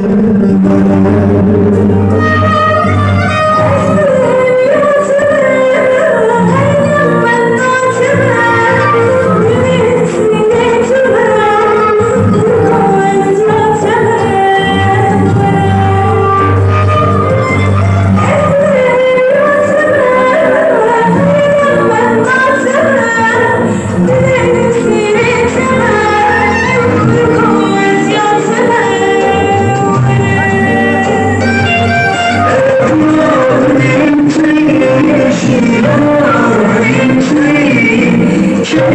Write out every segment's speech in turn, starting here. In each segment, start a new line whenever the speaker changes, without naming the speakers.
Thank you.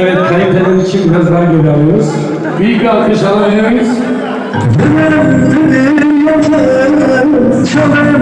Evet, kayıtların için biraz daha geri alıyoruz. Büyük bir alkış alabilir miyiz?
Çalın